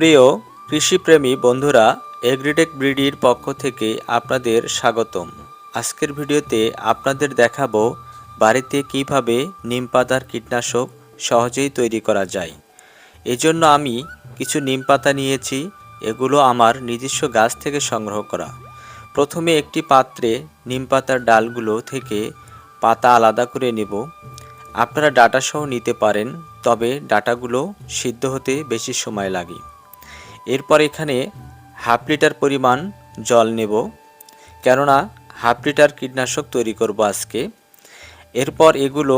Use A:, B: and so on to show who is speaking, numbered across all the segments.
A: প্রিয় কৃষিপ্রেমী বন্ধুরা, এগ্রিটেক ব্রিডির পক্ষ থেকে আপনাদের স্বাগতম। আজকের ভিডিওতে আপনাদের দেখাবো বাড়িতে কীভাবে নিম পাতার কীটনাশক সহজেই তৈরি করা যায়। এজন্য আমি কিছু নিম পাতা নিয়েছি, এগুলো আমার নিজস্ব গাছ থেকে সংগ্রহ করা। প্রথমে একটি পাত্রে নিম পাতার ডালগুলো থেকে পাতা আলাদা করে নেব। আপনারা ডাটা সহ নিতে পারেন, তবে ডাটাগুলো সিদ্ধ হতে বেশি সময় লাগে। এরপর এখানে হাফ লিটার পরিমাণ জল নেব, কেননা হাফ লিটার কীটনাশক তৈরি করব আজকে। এরপর এগুলো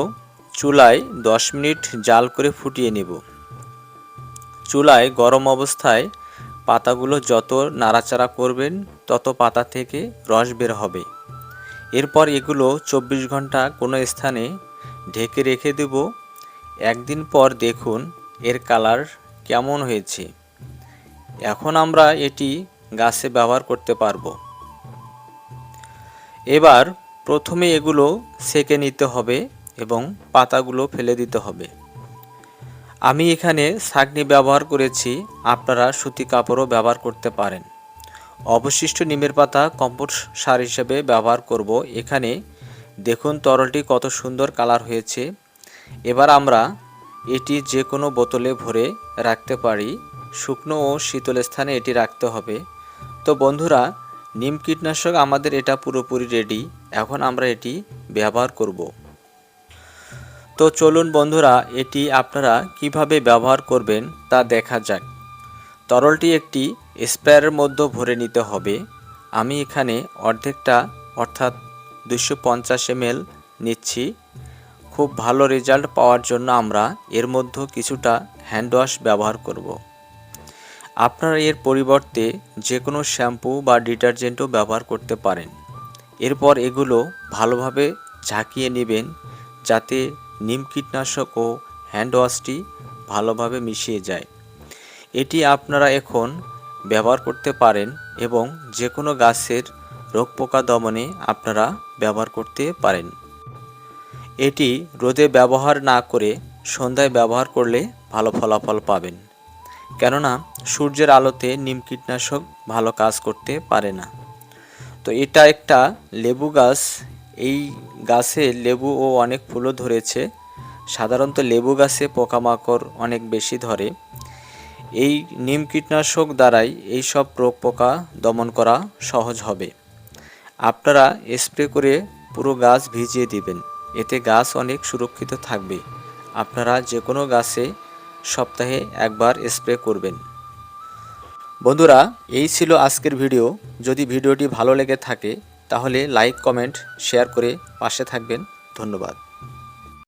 A: চুলায় দশ মিনিট জাল করে ফুটিয়ে নেব। চুলায় গরম অবস্থায় পাতাগুলো যত নাড়াচাড়া করবেন, তত পাতা থেকে রস বের হবে। এরপর এগুলো চব্বিশ ঘণ্টা কোনো স্থানে ঢেকে রেখে দেব। একদিন পর দেখুন এর কালার কেমন হয়েছে। এখন আমরা এটি গাছে ব্যবহার করতে পারব। এবার প্রথমে এগুলো সেকে নিতে হবে এবং পাতাগুলো ফেলে দিতে হবে। আমি এখানে ছাঁকনি ব্যবহার করেছি, আপনারা সুতি কাপড়ও ব্যবহার করতে পারেন। অবশিষ্ট নিমের পাতা কম্পোস্ট সার হিসেবে ব্যবহার করব। এখানে দেখুন তরলটি কত সুন্দর কালার হয়েছে। এবার আমরা এটি যে কোনো বোতলে ভরে রাখতে পারি। শুকনো ও শীতল স্থানে এটি রাখতে হবে। তো বন্ধুরা, নিম কীটনাশক আমাদের এটা পুরোপুরি রেডি এখন আমরা এটি ব্যবহার করব। তো চলুন বন্ধুরা, এটি আপনারা কীভাবে ব্যবহার করবেন তা দেখা যাক। তরলটি একটি স্প্রেয়ারের মধ্যে ভরে নিতে হবে। আমি এখানে অর্ধেকটা, অর্থাৎ দুশো পঞ্চাশ এমএল নিচ্ছি। খুব ভালো রেজাল্ট পাওয়ার জন্য আমরা এর মধ্যে কিছুটা হ্যান্ড ওয়াশ ব্যবহার করব। আপনারা এর পরিবর্তে যে কোনো শ্যাম্পু বা ডিটারজেন্টও ব্যবহার করতে পারেন। এরপর এগুলো ভালোভাবে ঝাঁকিয়ে নেবেন যাতে নিম কীটনাশক ও হ্যান্ড ওয়াশটি ভালোভাবে মিশিয়ে যায়। এটি আপনারা এখন ব্যবহার করতে পারেন এবং যে কোনো গাছের রোগ পোকা দমনে আপনারা ব্যবহার করতে পারেন। এটি রোদে ব্যবহার না করে সন্ধ্যায় ব্যবহার করলে ভালো ফলাফল পাবেন। কেননা সূর্যের আলোতে নিম কীটনাশক ভালো কাজ করতে পারে না। তো এটা একটা লেবু গাছ। এই গাছে লেবু ও অনেক ফুলও ধরেছে। সাধারণত লেবু গাছে পোকামাকড় অনেক বেশি ধরে। এই নিম কীটনাশক দ্বারাই এই সব রোগ পোকা দমন করা সহজ হবে। আপনারা স্প্রে করে পুরো গাছ ভিজিয়ে দিবেন। এতে গাছ অনেক সুরক্ষিত থাকবে। আপনারা যে কোনো গাছে সপ্তাহে একবার স্প্রে করবেন। বন্ধুরা, এই ছিল আজকের ভিডিও। যদি ভিডিওটি ভালো লেগে থাকে, তাহলে লাইক, কমেন্ট, শেয়ার করে পাশে থাকবেন। ধন্যবাদ।